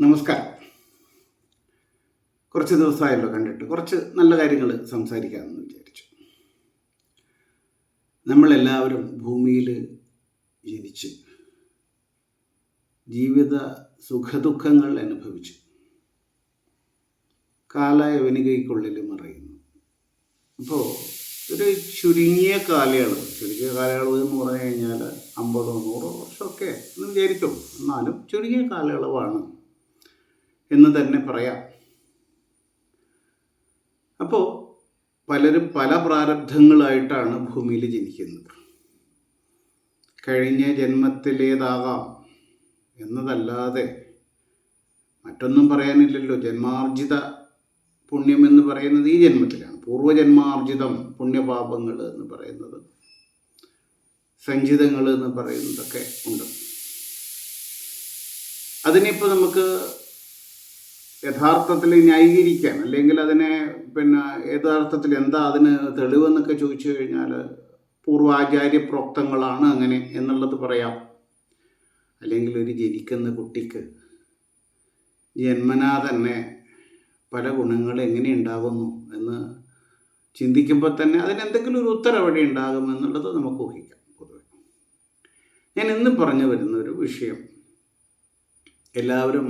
നമസ്കാരം. കുറച്ച് ദിവസമായല്ലോ കണ്ടിട്ട്. കുറച്ച് നല്ല കാര്യങ്ങൾ സംസാരിക്കാമെന്ന് വിചാരിച്ചു. നമ്മളെല്ലാവരും ഭൂമിയിൽ ജനിച്ച് ജീവിത സുഖദുഃഖങ്ങൾ അനുഭവിച്ചു കാലയവനികയ്ക്കുള്ളിൽ മറയുന്നു. അപ്പോൾ ഒരു ചുരുങ്ങിയ കാലയളവ് ചുരുങ്ങിയ കാലയളവ് എന്ന് പറഞ്ഞു കഴിഞ്ഞാൽ അമ്പതോ നൂറോ വർഷമൊക്കെ എന്ന് വിചാരിക്കും. എന്നാലും ചുരുങ്ങിയ കാലയളവാണ് എന്ന് തന്നെ പറയാം. അപ്പോൾ പലരും പല പ്രാരബ്ധങ്ങളായിട്ടാണ് ഭൂമിയിൽ ജനിക്കുന്നത്. കഴിഞ്ഞ ജന്മത്തിലേതാകാം എന്നതല്ലാതെ മറ്റൊന്നും പറയാനില്ലല്ലോ. ജന്മാർജിത പുണ്യം എന്ന് പറയുന്നത് ഈ ജന്മത്തിലാണ്. പൂർവജന്മാർജിതം പുണ്യപാപങ്ങൾ എന്ന് പറയുന്നത് സഞ്ചിതങ്ങൾ എന്ന് പറയുന്നതൊക്കെ ഉണ്ട്. അതിനിപ്പോൾ നമുക്ക് യഥാർത്ഥത്തിൽ ന്യായീകരിക്കാൻ അല്ലെങ്കിൽ അതിനെ പിന്നെ യഥാർത്ഥത്തിൽ എന്താ അതിന് തെളിവെന്നൊക്കെ ചോദിച്ചു കഴിഞ്ഞാൽ പൂർവാചാര്യ പ്രോക്തങ്ങളാണ് അങ്ങനെ എന്നുള്ളത് പറയാം. അല്ലെങ്കിൽ ഒരു ജനിക്കുന്ന കുട്ടിക്ക് ജന്മനാ തന്നെ പല ഗുണങ്ങൾ എങ്ങനെ ഉണ്ടാകുന്നു എന്ന് ചിന്തിക്കുമ്പോൾ തന്നെ അതിനെന്തെങ്കിലും ഒരു ഉത്തരം അവിടെ ഉണ്ടാകും എന്നുള്ളത് നമുക്ക് ഊഹിക്കാം പൊതുവെ. ഞാൻ ഇന്ന് പറഞ്ഞു വരുന്ന ഒരു വിഷയം എല്ലാവരും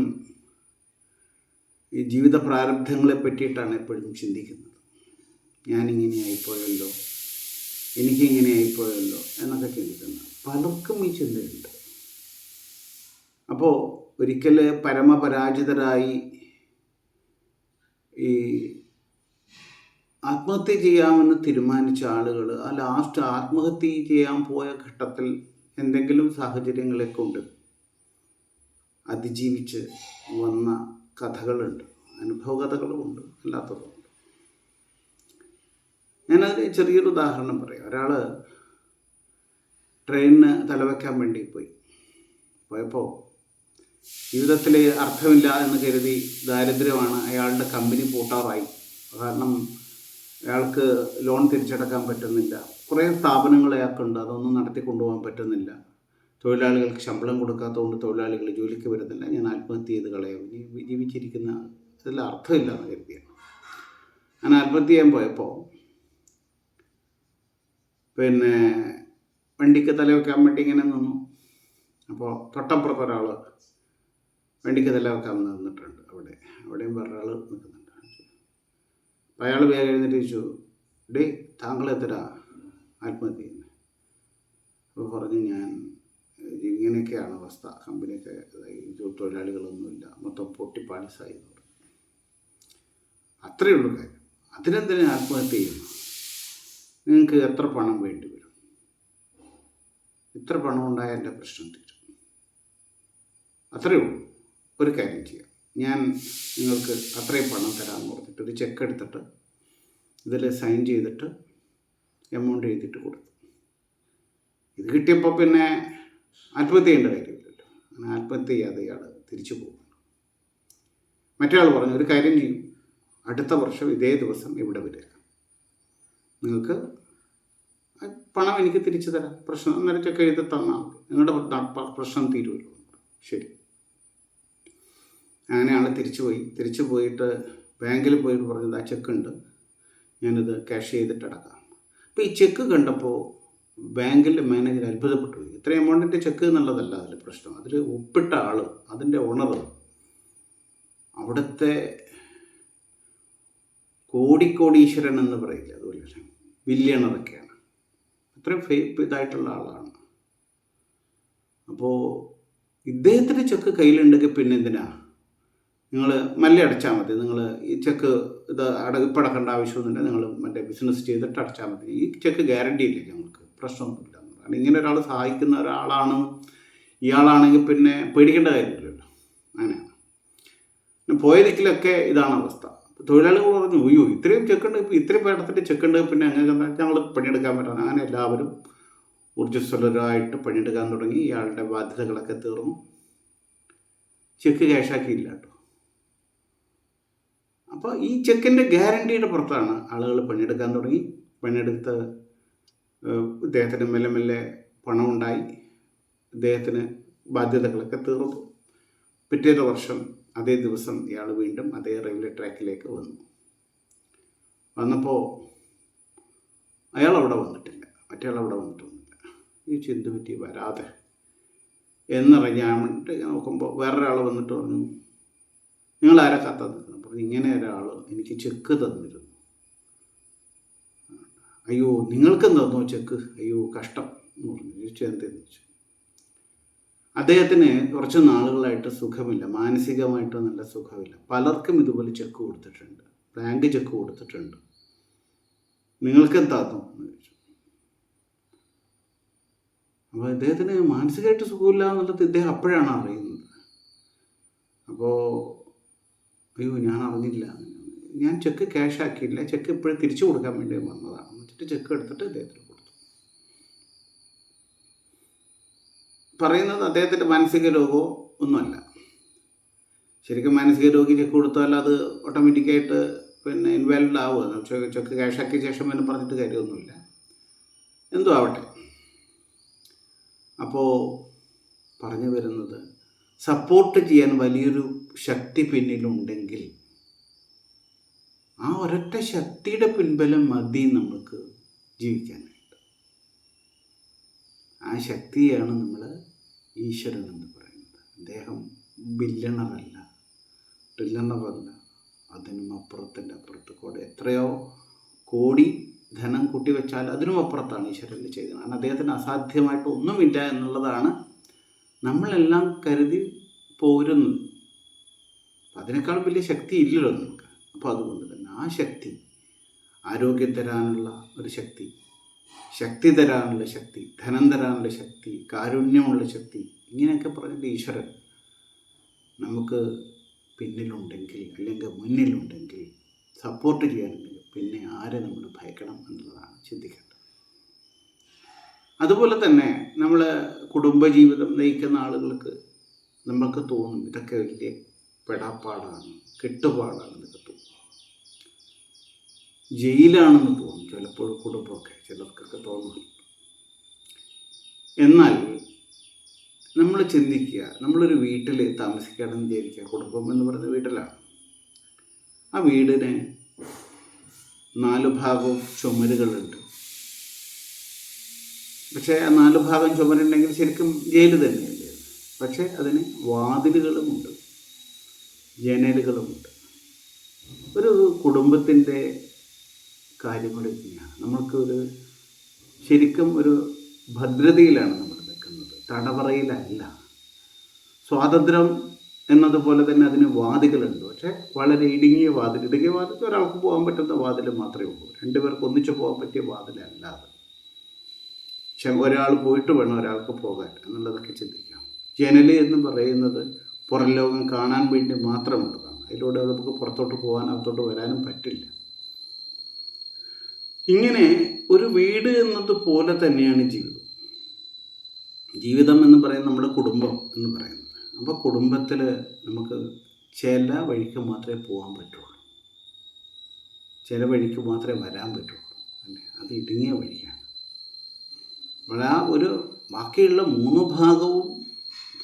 ഈ ജീവിത പ്രാരബ്ധങ്ങളെ പറ്റിയിട്ടാണ് എപ്പോഴും ചിന്തിക്കുന്നത്. ഞാനിങ്ങനെ ആയിപ്പോയല്ലോ എനിക്കിങ്ങനെ ആയിപ്പോയല്ലോ എന്നൊക്കെ ചിന്തിക്കുന്നത് പലർക്കും ഈ ചിന്തയുണ്ട്. അപ്പോൾ ഒരിക്കൽ പരമപരാജിതരായി ഈ ആത്മഹത്യ ചെയ്യാമെന്ന് തീരുമാനിച്ച ആളുകൾ ആ ലാസ്റ്റ് ആത്മഹത്യ ചെയ്യാൻ പോയ ഘട്ടത്തിൽ എന്തെങ്കിലും സാഹചര്യങ്ങളെ കൊണ്ട് അതിജീവിച്ച് വന്ന കഥകളുണ്ട് അനുഭവ കഥകളുമുണ്ട് അല്ലാത്തതുമുണ്ട്. ഞാനതിന് ചെറിയൊരു ഉദാഹരണം പറയാം. ഒരാൾ ട്രെയിനിന് തലവെക്കാൻ വേണ്ടി പോയി. പോയപ്പോൾ ജീവിതത്തിൽ അർത്ഥമില്ല എന്ന് കരുതി ദാരിദ്ര്യമാണ് അയാളുടെ കമ്പനി പൂട്ടാറായി. കാരണം അയാൾക്ക് ലോൺ തിരിച്ചടക്കാൻ പറ്റുന്നില്ല. കുറേ സ്ഥാപനങ്ങൾ അയാൾക്കുണ്ട് അതൊന്നും നടത്തി കൊണ്ടുപോകാൻ പറ്റുന്നില്ല. തൊഴിലാളികൾക്ക് ശമ്പളം കൊടുക്കാത്തതുകൊണ്ട് തൊഴിലാളികൾ ജോലിക്ക് വരുന്നില്ല ഞാൻ ആത്മഹത്യ ചെയ്ത് കളയും. ഇനി ജീവിച്ചിരിക്കുന്ന ഇതിൽ അർത്ഥമില്ല എന്ന് കരുതിയാണ് ഞാൻ ആത്മഹത്യ ചെയ്യാൻ പോയപ്പോൾ പിന്നെ വണ്ടിക്ക് തല വെക്കാൻ വേണ്ടി ഇങ്ങനെ നിന്നു. അപ്പോൾ തൊട്ടപ്പുറത്ത് ഒരാൾ വണ്ടിക്ക് തല വെക്കാൻ നിന്നിട്ടുണ്ട് അവിടെ. അവിടെയും വേറൊരാൾ നിൽക്കുന്നുണ്ട്. അപ്പോൾ അയാൾ വേഗം എഴുന്നേറ്റ് ചോദിച്ചു ഡേ താങ്കൾ എത്ര ആത്മഹത്യ ചെയ്യുന്നത് അപ്പോൾ പറഞ്ഞു ഞാൻ ഇങ്ങനെയൊക്കെയാണ് അവസ്ഥ. കമ്പനിയൊക്കെ തൊഴിലാളികളൊന്നുമില്ല. മൊത്തം പൊട്ടിപ്പാളിസായി അത്രയേ ഉള്ളൂ കാര്യം. അതിനെന്തിനും ആത്മഹത്യ ചെയ്യുന്നു നിങ്ങൾക്ക് എത്ര പണം വേണ്ടി വരും? ഇത്ര പണം ഉണ്ടായാൽ എന്റെ പ്രശ്നം തീരും. അത്രയേ ഉള്ളൂ ഒരു കാര്യം ചെയ്യാം. ഞാൻ നിങ്ങൾക്ക് അത്രയും പണം തരാമെന്ന് പറഞ്ഞിട്ട് ഒരു ചെക്ക് എടുത്തിട്ട് ഇതിൽ സൈൻ ചെയ്തിട്ട് എമൗണ്ട് എഴുതിയിട്ട് കൊടുത്തു ഇത് കിട്ടിയപ്പോൾ പിന്നെ ആത്മഹത്യ ചെയ്യേണ്ട കാര്യമില്ലല്ലോ. ആത്മഹത്യ ചെയ്യാതെ ഇയാൾ തിരിച്ചു പോകുന്നു. മറ്റേ ആൾ പറഞ്ഞു ഒരു കാര്യം ചെയ്യും. അടുത്ത വർഷം ഇതേ ദിവസം ഇവിടെ വരിക. നിങ്ങൾക്ക് പണം എനിക്ക് തിരിച്ചു തരാം. പ്രശ്നം അന്നേരം ചെക്ക് എഴുതി തന്നാൽ നിങ്ങളുടെ പ്രശ്നം തീരുമല്ലോ. ശരി. അങ്ങനെ തിരിച്ചു പോയി. തിരിച്ചു പോയിട്ട് ബാങ്കിൽ പോയിട്ട് പറഞ്ഞത് ആ ചെക്ക് ഉണ്ട്. ഞാനിത് ക്യാഷ് ചെയ്തിട്ട് അടക്കാം. അപ്പോൾ ഈ ചെക്ക് കണ്ടപ്പോൾ ബാങ്കിലെ മാനേജർ അത്ഭുതപ്പെട്ടു. പോയി ഇത്ര എമൗണ്ടിന്റെ ചെക്ക് എന്നുള്ളതല്ല അതിൽ പ്രശ്നം. അതിൽ ഒപ്പിട്ട ആൾ അതിന്റെ ഓണർ അവിടുത്തെ കോടിക്കോടീശ്വരൻ എന്ന് പറയില്ല അതുപോലെ ബില്യണറൊക്കെയാണ് അത്രയും ഫേ ഇതായിട്ടുള്ള ആളാണ്. അപ്പോൾ ഇദ്ദേഹത്തിന്റെ ചെക്ക് കയ്യിലുണ്ടെങ്കിൽ പിന്നെ എന്തിനാ? നിങ്ങൾ മെല്ലെ അടച്ചാൽ മതി. നിങ്ങൾ ഈ ചെക്ക് ഇത് അട ഇപ്പം അടക്കേണ്ട ആവശ്യമൊന്നുമില്ല. നിങ്ങൾ മറ്റേ ബിസിനസ് ചെയ്തിട്ട് അടച്ചാൽ മതി. ഈ ചെക്ക് ഗ്യാരണ്ടി ഇല്ല ഞങ്ങൾക്ക്? പ്രശ്നമൊന്നുമില്ല. കാരണം ഇങ്ങനെ ഒരാൾ സഹായിക്കുന്ന ഒരാളാണ് ഇയാളാണെങ്കിൽ പിന്നെ പേടിക്കേണ്ട കാര്യമില്ലല്ലോ. അങ്ങനെയാണ് പിന്നെ പോയ ദിക്കിലൊക്കെ ഇതാണ് അവസ്ഥ. തൊഴിലാളികൾ പറഞ്ഞു അയ്യോ ഇത്രയും ചെക്കുണ്ട് ഇപ്പോൾ ഇത്രയും പേടത്തിന്റെ ചെക്കുണ്ട് പിന്നെ അങ്ങനെ ഞങ്ങൾ പണിയെടുക്കാൻ പറ്റണം അങ്ങനെ എല്ലാവരും ഊർജസ്വലരായിട്ട് പണിയെടുക്കാൻ തുടങ്ങി. ഇയാളുടെ ബാധ്യതകളൊക്കെ തീർന്നു. ചെക്ക് ക്യാഷാക്കിയില്ല കേട്ടോ. അപ്പോൾ ഈ ചെക്കിന്റെ ഗ്യാരണ്ടിയുടെ പുറത്താണ് ആളുകൾ പണിയെടുക്കാൻ തുടങ്ങി. പണിയെടുത്ത് ഇദ്ദേഹത്തിന് മെല്ലെ മെല്ലെ പണമുണ്ടായി. ഇദ്ദേഹത്തിന് ബാധ്യതകളൊക്കെ തീർന്നു. പിറ്റേത് വർഷം അതേ ദിവസം ഇയാൾ വീണ്ടും അതേ റെയിൽവേ ട്രാക്കിലേക്ക് വന്നു. വന്നപ്പോൾ അയാൾ അവിടെ വന്നിട്ടില്ല. മറ്റേ അവിടെ വന്നിട്ടൊന്നുമില്ല. ഈ ചിന്ത പറ്റി വരാതെ. എന്നറിഞ്ഞാമിട്ട് നോക്കുമ്പോൾ വേറൊരാൾ വന്നിട്ട് പറഞ്ഞു നിങ്ങൾ ആരെ കത്ത് തന്നിരുന്നു അപ്പോൾ ഇങ്ങനെ ഒരാൾ എനിക്ക് ചെക്ക് തന്നിരുന്നു. അയ്യോ നിങ്ങൾക്ക് തന്നോ ചെക്ക് അയ്യോ കഷ്ടം എന്ന് പറഞ്ഞു. എന്തെന്ന് വെച്ചു അദ്ദേഹത്തിന് കുറച്ച് നാളുകളായിട്ട് സുഖമില്ല. മാനസികമായിട്ട് നല്ല സുഖമില്ല. പലർക്കും ഇതുപോലെ ചെക്ക് കൊടുത്തിട്ടുണ്ട്. ബാങ്ക് ചെക്ക് കൊടുത്തിട്ടുണ്ട്. നിങ്ങൾക്ക് എന്താന്നു എന്ന് ചോദിച്ചു അപ്പോൾ ഇദ്ദേഹത്തിന് മാനസികമായിട്ട് സുഖമില്ല എന്നുള്ളത് ഇദ്ദേഹം അപ്പോഴാണ് അറിയുന്നത്. അപ്പോൾ അയ്യോ ഞാൻ അറിഞ്ഞില്ല. ഞാൻ ചെക്ക് ക്യാഷ് ആക്കിയില്ല. ചെക്ക് ഇപ്പോഴും തിരിച്ചു കൊടുക്കാൻ വേണ്ടി വന്നതാണ്. എന്നിട്ട് ചെക്ക് എടുത്തിട്ട് അദ്ദേഹത്തിന് കൊടുത്തു. പറയുന്നത് അദ്ദേഹത്തിന്റെ മാനസിക രോഗമോ ഒന്നുമല്ല. ശരിക്കും മാനസിക രോഗി ചെക്ക് കൊടുത്താൽ അത് ഓട്ടോമാറ്റിക്കായിട്ട് പിന്നെ ഇൻവാലിഡ് ആവുക. ചെക്ക് ക്യാഷ് ആക്കിയ ശേഷം പിന്നെ പറഞ്ഞിട്ട് കാര്യമൊന്നുമില്ല. എന്തോ ആവട്ടെ. അപ്പോൾ പറഞ്ഞു വരുന്നത് സപ്പോർട്ട് ചെയ്യാൻ വലിയൊരു ശക്തി പിന്നിലുണ്ടെങ്കിൽ ആ ഒരൊറ്റ ശക്തിയുടെ പിൻബലം മതി നമുക്ക്. ജീവിക്കാനായിട്ട്. ആ ശക്തിയാണ് നമ്മൾ ഈശ്വരൻ എന്ന് പറയുന്നത്. അദ്ദേഹം ബില്ലണറല്ല ട്രില്ലണറല്ല അതിനും അപ്പുറത്തിന്റെ അപ്പുറത്ത് കൂടെ എത്രയോ കോടി ധനം കൂട്ടിവെച്ചാൽ അതിനും അപ്പുറത്താണ് ഈശ്വരൻ ചെയ്തത്. കാരണം അദ്ദേഹത്തിന് അസാധ്യമായിട്ട് ഒന്നുമില്ല എന്നുള്ളതാണ് നമ്മളെല്ലാം കരുതി പോരുന്നത്. അതിനേക്കാൾ വലിയ ശക്തി ഇല്ലല്ലോ നമുക്ക്. അപ്പോൾ അതുകൊണ്ട് തന്നെ ആ ശക്തി ആരോഗ്യം തരാനുള്ള ഒരു ശക്തി ശക്തി തരാനുള്ള ശക്തി ധനം തരാനുള്ള ശക്തി കാരുണ്യമുള്ള ശക്തി ഇങ്ങനെയൊക്കെ പറഞ്ഞിട്ട് ഈശ്വരൻ നമുക്ക് പിന്നിലുണ്ടെങ്കിൽ അല്ലെങ്കിൽ മുന്നിലുണ്ടെങ്കിൽ സപ്പോർട്ട് ചെയ്യാനുണ്ടെങ്കിൽ പിന്നെ ആരെ നമ്മൾ ഭയക്കണം എന്നുള്ളതാണ് ചിന്തിക്കേണ്ടത്. അതുപോലെ തന്നെ നമ്മൾ കുടുംബജീവിതം നയിക്കുന്ന ആളുകൾക്ക് നമ്മൾക്ക് തോന്നും ഇതൊക്കെ വലിയ പെടാപ്പാടാണ് കെട്ടുപാടാണ് എന്നൊക്കെ തോന്നും. ജയിലാണെന്ന് തോന്നും. ചിലപ്പോൾ കുടുംബമൊക്കെ ചിലർക്കൊക്കെ തോന്നും. എന്നാൽ നമ്മൾ ചിന്തിക്കുക നമ്മളൊരു വീട്ടിൽ താമസിക്കുകയാണെന്ന് വിചാരിക്കുക കുടുംബം എന്ന് പറയുന്ന വീട്ടിലാണ്. ആ വീടിന് നാലു ഭാഗവും ചുമരുകളുണ്ട്. പക്ഷേ ആ നാലു ഭാഗം ചുമരുണ്ടെങ്കിൽ ശരിക്കും ജയിൽ തന്നെയല്ലേ? പക്ഷേ അതിന് വാതിലുകളുമുണ്ട് ജനലുകളുമുണ്ട്. ഒരു കുടുംബത്തിന്റെ കാര്യങ്ങൾ ഇങ്ങനെയാണ്. നമ്മൾക്ക് ഒരു ശരിക്കും ഒരു ഭദ്രതയിലാണ് നമ്മൾ നിൽക്കുന്നത്. തടവറയിലല്ല. സ്വാതന്ത്ര്യം എന്നതുപോലെ തന്നെ അതിന് വാതിലുണ്ട്. പക്ഷേ വളരെ ഇടുങ്ങിയ വാതിൽ. ഇടുങ്ങിയ വാതിൽ ഒരാൾക്ക് പോകാൻ പറ്റുന്ന വാതിൽ മാത്രമേ ഉള്ളൂ. രണ്ടുപേർക്ക് ഒന്നിച്ചു പോകാൻ പറ്റിയ വാതിലല്ല അത് പക്ഷെ ഒരാൾ പോയിട്ട് വേണം ഒരാൾക്ക് പോകാൻ എന്നുള്ളതൊക്കെ ചിന്തിക്കാം. ജനൽ എന്ന് പറയുന്നത് പുറം ലോകം കാണാൻ വേണ്ടി മാത്രമുള്ളതാണ്. അതിലൂടെ നമുക്ക് പുറത്തോട്ട് പോകാൻ അകത്തോട്ട് വരാനും പറ്റില്ല. ഇങ്ങനെ ഒരു വീട് എന്നതുപോലെ തന്നെയാണ് ജീവിതം. ജീവിതം എന്ന് പറയുന്നത് നമ്മുടെ കുടുംബം എന്ന് പറയുന്നത്. അപ്പോൾ കുടുംബത്തിൽ നമുക്ക് ചില വഴിക്ക് മാത്രമേ പോകാൻ പറ്റുള്ളൂ. ചില വഴിക്ക് മാത്രമേ വരാൻ പറ്റുള്ളൂ. അല്ലേ? അത് ഇടുങ്ങിയ വഴിയാണ്. അപ്പോൾ ആ ഒരു ബാക്കിയുള്ള മൂന്ന് ഭാഗവും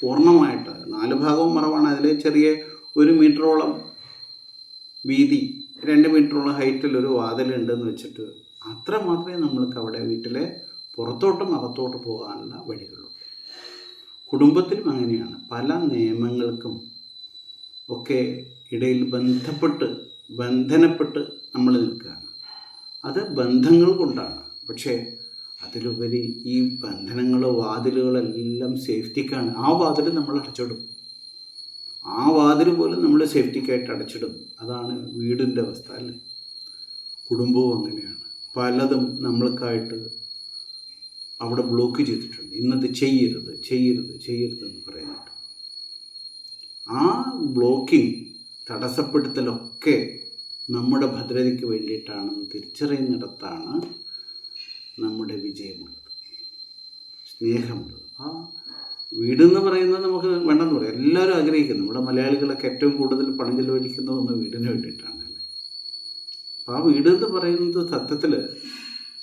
പൂർണമായിട്ട് നാല് ഭാഗവും മറവാണ്. അതിൽ ചെറിയ ഒരു മീറ്ററോളം വീതി രണ്ട് മീറ്ററോളം ഹൈറ്റിൽ ഒരു വാതിലുണ്ടെന്ന് വെച്ചിട്ട് അത്ര മാത്രമേ നമ്മൾക്ക് അവിടെ വീട്ടിലെ പുറത്തോട്ടും അകത്തോട്ട് പോകാനുള്ള വഴികളുള്ളൂ. കുടുംബത്തിലും അങ്ങനെയാണ്. പല നിയമങ്ങൾക്കും ഒക്കെ ഇടയിൽ ബന്ധപ്പെട്ട് ബന്ധനപ്പെട്ട് നമ്മൾ നിൽക്കുകയാണ്. അത് ബന്ധങ്ങൾ കൊണ്ടാണ്. പക്ഷേ അതിലുപരി ഈ ബന്ധനങ്ങളോ വാതിലുകളെല്ലാം സേഫ്റ്റിക്കാണ്. ആ വാതിൽ നമ്മൾ അടച്ചിടും. ആ വാതിൽ പോലും നമ്മൾ സേഫ്റ്റിക്കായിട്ട് അടച്ചിടും. അതാണ് വീടിന്റെ അവസ്ഥ അല്ലേ? കുടുംബവും അങ്ങനെയാണ്. പലതും നമ്മൾക്കായിട്ട് അവിടെ ബ്ലോക്ക് ചെയ്തിട്ടുണ്ട്. ഇന്നത് ചെയ്യരുത് ചെയ്യരുത് ചെയ്യരുത് എന്ന് പറയുന്നുണ്ട് ആ ബ്ലോക്കിംഗ് തടസ്സപ്പെടുത്തലൊക്കെ നമ്മുടെ ഭദ്രതയ്ക്ക് വേണ്ടിയിട്ടാണെന്ന് തിരിച്ചറിയുന്നിടത്താണ് നമ്മുടെ വിജയമുള്ളത്. സ്നേഹമുള്ളത്. ആ വീടെന്ന് പറയുന്നത് നമുക്ക് വേണ്ടെന്ന് പറയാം. എല്ലാവരും ആഗ്രഹിക്കുന്നു. നമ്മുടെ മലയാളികളൊക്കെ ഏറ്റവും കൂടുതൽ പണം ചെലവഴിക്കുന്ന ഒന്ന് വീടിന് വേണ്ടിയിട്ടാണ്. ആ വീട് എന്ന് പറയുന്നത് സത്യത്തിൽ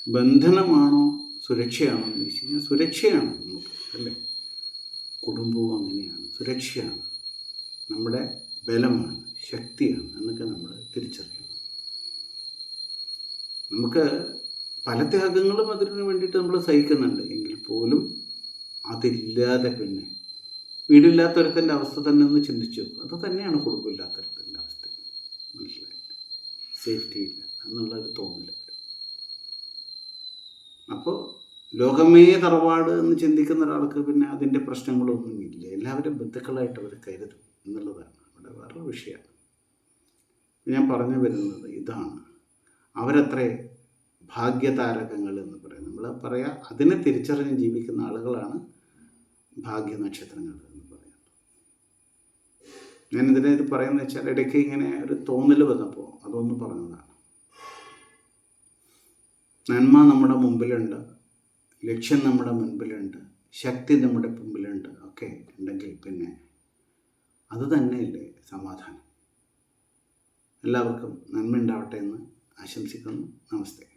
ബന്ധനമാണോ സുരക്ഷയാണോ എന്ന് ചോദിച്ചു കഴിഞ്ഞാൽ സുരക്ഷയാണ് നമുക്ക് അല്ലേ? കുടുംബവും അങ്ങനെയാണ്. സുരക്ഷയാണ്. നമ്മുടെ ബലമാണ് ശക്തിയാണ് എന്നൊക്കെ നമ്മൾ തിരിച്ചറിയണം. നമുക്ക് പല ത്യാഗങ്ങളും അതിനു വേണ്ടിയിട്ട് നമ്മൾ സഹിക്കുന്നുണ്ട്. എങ്കിൽ പോലും അതില്ലാതെ പിന്നെ വീടില്ലാത്തൊരുത്തന്റെ അവസ്ഥ തന്നെ ഒന്ന് ചിന്തിച്ചു അത് തന്നെയാണ് മനസ്സിലായില്ല സേഫ്റ്റി ഇല്ല. എന്നുള്ള ഒരു തോന്നൽ അപ്പോൾ ലോകമേ തറവാട് എന്ന് ചിന്തിക്കുന്ന ഒരാൾക്ക് പിന്നെ അതിന്റെ പ്രശ്നങ്ങളൊന്നും ഇല്ല. എല്ലാവരും ബന്ധുക്കളായിട്ട് അവർ കരുതും എന്നുള്ളതാണ്. അവിടെ വേറൊരു വിഷയമാണ്. ഞാൻ പറഞ്ഞു വരുന്നത് ഇതാണ്. അവരത്രേ ഭാഗ്യതാരകങ്ങൾ എന്ന് പറയും നമ്മൾ പറയാം അതിനെ തിരിച്ചറിഞ്ഞ് ജീവിക്കുന്ന ആളുകളാണ് ഭാഗ്യ നക്ഷത്രങ്ങൾ എന്ന് പറയുന്നത്. ഞാനിതിനെ ഇത് പറയുന്നത് വെച്ചാൽ ഇടയ്ക്ക് ഇങ്ങനെ ഒരു തോന്നൽ വന്നപ്പോൾ അതൊന്ന് പറഞ്ഞതാണ്. നന്മ നമ്മുടെ മുമ്പിലുണ്ട് ലക്ഷ്യം നമ്മുടെ മുൻപിലുണ്ട് ശക്തി നമ്മുടെ മുമ്പിലുണ്ട് ഒക്കെ ഉണ്ടെങ്കിൽ പിന്നെ അത് തന്നെയല്ലേ സമാധാനം. എല്ലാവർക്കും നന്മ ഉണ്ടാവട്ടെ എന്ന് ആശംസിക്കുന്നു. നമസ്തേ.